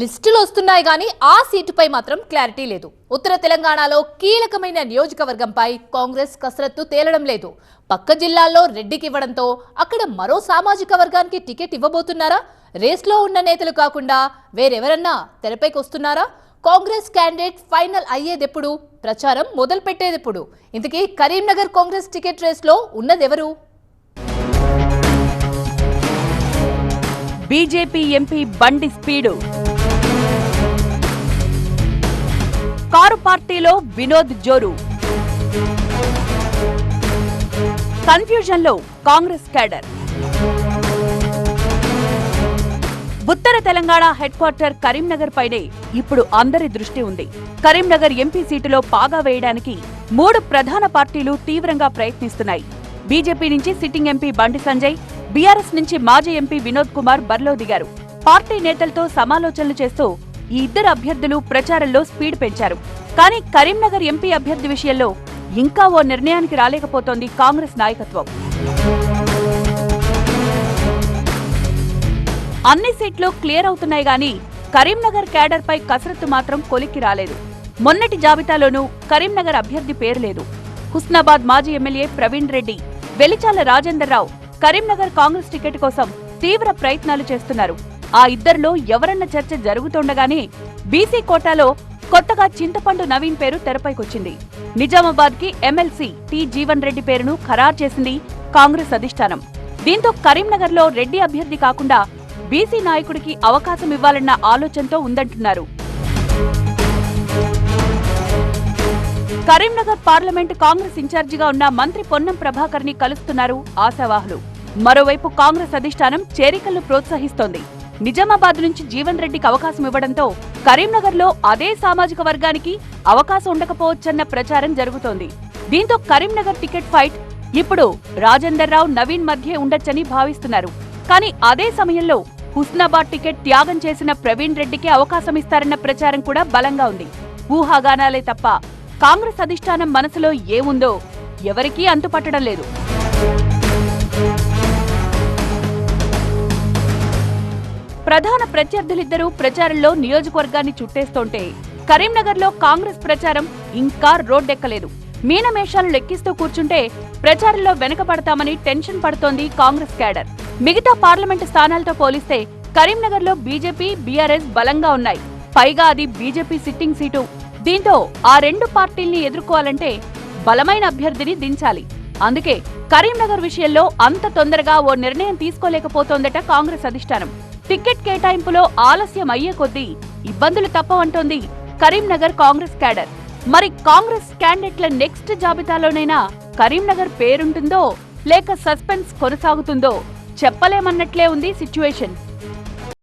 లిస్టులు వస్తున్నాయి కానీ ఆ సీటుపై మాత్రం క్లారిటీ లేదు. ఉత్తర తెలంగాణలో కీలకమైన నియోజకవర్గంపై కాంగ్రెస్ కసరత్తు తేలడం లేదు. పక్క జిల్లాల్లో రెడ్డికి ఇవ్వడంతో అక్కడ మరో సామాజిక వర్గానికి టికెట్ ఇవ్వబోతున్నారా? రేస్లో ఉన్న నేతలు కాకుండా వేరెవరన్నా తెరపైకి వస్తున్నారా? కాంగ్రెస్ క్యాండిడేట్ ఫైనల్ అయ్యేదెప్పుడు? ప్రచారం మొదలు పెట్టేదెప్పుడు ఇంతకీ కరీంనగర్ కాంగ్రెస్ టికెట్ రేస్లో ఉన్నదెవరు? BJP MP Bandi speed. పార్టీలో వినోద్ జోరు. కన్ఫ్యూజన్లో కాంగ్రెస్ క్యాడర్. ఉత్తర తెలంగాణ హెడ్ క్వార్టర్ కరీంనగర్ పైనే ఇప్పుడు అందరి దృష్టి ఉంది. కరీంనగర్ ఎంపీ సీటులో పాగా వేయడానికి మూడు ప్రధాన పార్టీలు తీవ్రంగా ప్రయత్నిస్తున్నాయి. బీజేపీ నుంచి sitting MP Bandi Sanjay BRS నుంచి మాజీ ఎంపీ వినోద్ కుమార్ బరిలో దిగారు. పార్టీ నేతలతో సమాలోచనలు చేస్తూ ఈ ఇద్దరు అభ్యర్థులు ప్రచారంలో స్పీడ్ పెంచారు. కానీ కరీంనగర్ ఎంపీ అభ్యర్థి విషయంలో ఇంకా ఓ నిర్ణయానికి రాలేకపోతోంది కాంగ్రెస్ నాయకత్వం. అన్ని సీట్లు క్లియర్ అవుతున్నాయి గాని కరీంనగర్ క్యాడర్ పై కసరత్తు మాత్రం కొలిక్కి రాలేదు. మొన్నటి జాబితాలోనూ కరీంనగర్ అభ్యర్థి పేరు లేదు. హుస్నాబాద్ మాజీ ఎమ్మెల్యే ప్రవీణ్ రెడ్డి వెలిచాల రాజేందర్ రావు కరీంనగర్ కాంగ్రెస్ టికెట్ కోసం తీవ్ర ప్రయత్నాలు చేస్తున్నారు. ఆ ఇద్దరిలో ఎవరన్న చర్చ జరుగుతుండగానే బీసీ కోటాలో కొత్తగా చింతపండు నవీన్ పేరు తెరపైకొచ్చింది. నిజామాబాద్కి ఎమ్మెల్సీ టి జీవన్ రెడ్డి పేరును ఖరారు చేసింది కాంగ్రెస్ అధిష్టానం. దీంతో కరీంనగర్లో రెడ్డి అభ్యర్థి కాకుండా బీసీ నాయకుడికి అవకాశం ఇవ్వాలన్న ఆలోచనతో ఉందంటున్నారు. కరీంనగర్ పార్లమెంట్ కాంగ్రెస్ ఇన్ఛార్జిగా ఉన్న మంత్రి పొన్నం ప్రభాకర్ని కలుస్తున్నారు ఆశావాహులు. మరోవైపు కాంగ్రెస్ అధిష్టానం చేరికలను ప్రోత్సహిస్తోంది. నిజామాబాద్ నుంచి జీవన్ రెడ్డికి అవకాశం ఇవ్వడంతో కరీంనగర్లో అదే సామాజిక వర్గానికి అవకాశం ఉండకపోవచ్చన్న ప్రచారం జరుగుతోంది. దీంతో కరీంనగర్ టికెట్ ఫైట్ ఇప్పుడు రాజేందర్ రావు నవీన్ మధ్య ఉండొచ్చని భావిస్తున్నారు. కానీ అదే సమయంలో హుస్నాబాద్ టికెట్ త్యాగం చేసిన ప్రవీణ్ రెడ్డికి అవకాశం ఇస్తారన్న ప్రచారం కూడా బలంగా ఉంది. ఊహాగానాలే తప్ప కాంగ్రెస్ అధిష్టానం మనసులో ఏముందో ఎవరికీ అంతుపట్టడం లేదు. ప్రధాన ప్రత్యర్థులిద్దరూ ప్రచారంలో నియోజకవర్గాన్ని చుట్టేస్తుంటే కరీంనగర్లో కాంగ్రెస్ ప్రచారం ఇంకా రోడ్డెక్కలేదు. మీనమేషాలు లెక్కిస్తూ కూర్చుంటే ప్రచారంలో వెనకబడతామని టెన్షన్ పడుతోంది కాంగ్రెస్ క్యాడర్. మిగతా పార్లమెంటు స్థానాలతో పోలిస్తే కరీంనగర్లో బీజేపీ బీఆర్ఎస్ బలంగా ఉన్నాయి. పైగా అది బీజేపీ సిట్టింగ్ సీటు. దీంతో ఆ రెండు పార్టీల్ని ఎదుర్కోవాలంటే బలమైన అభ్యర్థిని దించాలి. అందుకే కరీంనగర్ విషయంలో అంత తొందరగా ఓ నిర్ణయం తీసుకోలేకపోతోందట కాంగ్రెస్ అధిష్టానం. టికెట్ కేటాయింపులో ఆలస్యం అయ్యే కొద్దీ ఇబ్బందులు తప్పవంటోంది కరీంనగర్ కాంగ్రెస్ క్యాడర్. మరి కాంగ్రెస్ క్యాండిడేట్ల నెక్స్ట్ జాబితాలోనైనా కరీంనగర్ పేరుంటుందో లేక సస్పెన్స్ కొనసాగుతుందో చెప్పలేమన్నట్లే ఉంది సిచ్యువేషన్.